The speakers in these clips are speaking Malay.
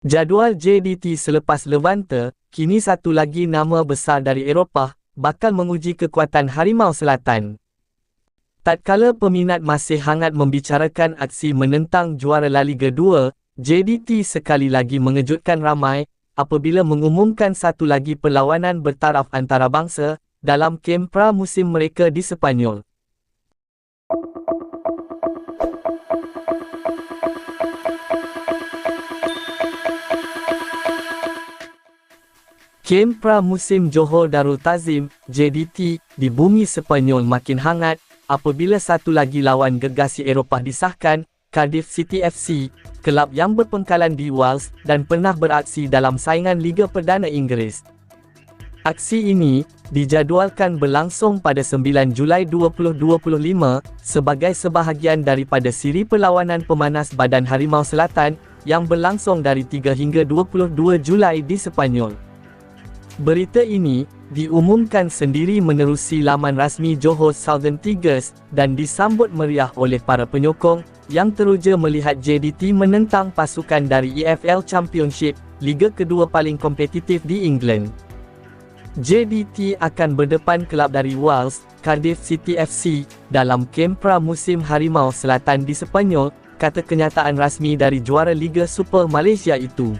Jadual JDT selepas Levante, kini satu lagi nama besar dari Eropah, bakal menguji kekuatan Harimau Selatan. Tatkala peminat masih hangat membicarakan aksi menentang juara La Liga 2, JDT sekali lagi mengejutkan ramai apabila mengumumkan satu lagi perlawanan bertaraf antarabangsa dalam kem pra musim mereka di Sepanyol. Kem pra musim Johor Darul Tazim, JDT, di bumi Sepanyol makin hangat apabila satu lagi lawan gegasi Eropah disahkan, Cardiff City FC, kelab yang berpengkalan di Wales dan pernah beraksi dalam saingan Liga Perdana Inggeris. Aksi ini dijadualkan berlangsung pada 9 Julai 2025 sebagai sebahagian daripada siri perlawanan pemanas Badan Harimau Selatan yang berlangsung dari 3 hingga 22 Julai di Sepanyol. Berita ini diumumkan sendiri menerusi laman rasmi Johor Southern Tigers dan disambut meriah oleh para penyokong yang teruja melihat JDT menentang pasukan dari EFL Championship, liga kedua paling kompetitif di England. JDT akan berdepan kelab dari Wales, Cardiff City FC, dalam kempra musim Harimau Selatan di Sepanyol, kata kenyataan rasmi dari juara Liga Super Malaysia itu.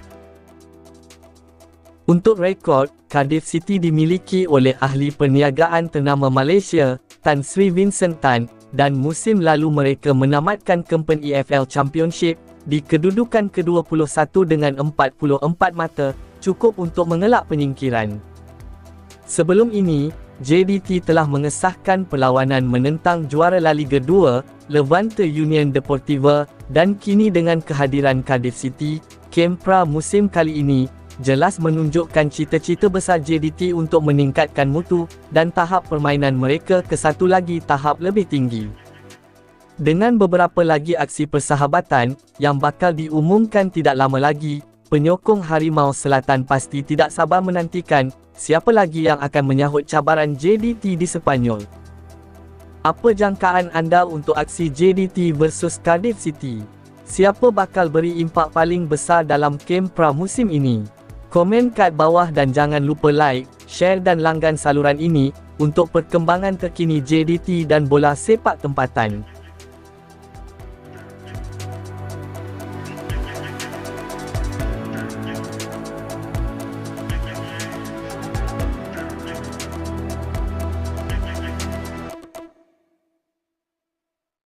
Untuk rekod, Cardiff City dimiliki oleh ahli perniagaan ternama Malaysia, Tan Sri Vincent Tan, dan musim lalu mereka menamatkan kempen EFL Championship di kedudukan ke-21 dengan 44 mata, cukup untuk mengelak penyingkiran. Sebelum ini, JDT telah mengesahkan perlawanan menentang juara La Liga 2, Levante Union Deportiva, dan kini dengan kehadiran Cardiff City, Kempra musim kali ini, jelas menunjukkan cita-cita besar JDT untuk meningkatkan mutu dan tahap permainan mereka ke satu lagi tahap lebih tinggi. Dengan beberapa lagi aksi persahabatan yang bakal diumumkan tidak lama lagi, penyokong Harimau Selatan pasti tidak sabar menantikan siapa lagi yang akan menyahut cabaran JDT di Sepanyol. Apa jangkaan anda untuk aksi JDT versus Cardiff City? Siapa bakal beri impak paling besar dalam kem pra-musim ini? Komen kat bawah dan jangan lupa like, share dan langgan saluran ini untuk perkembangan terkini JDT dan bola sepak tempatan.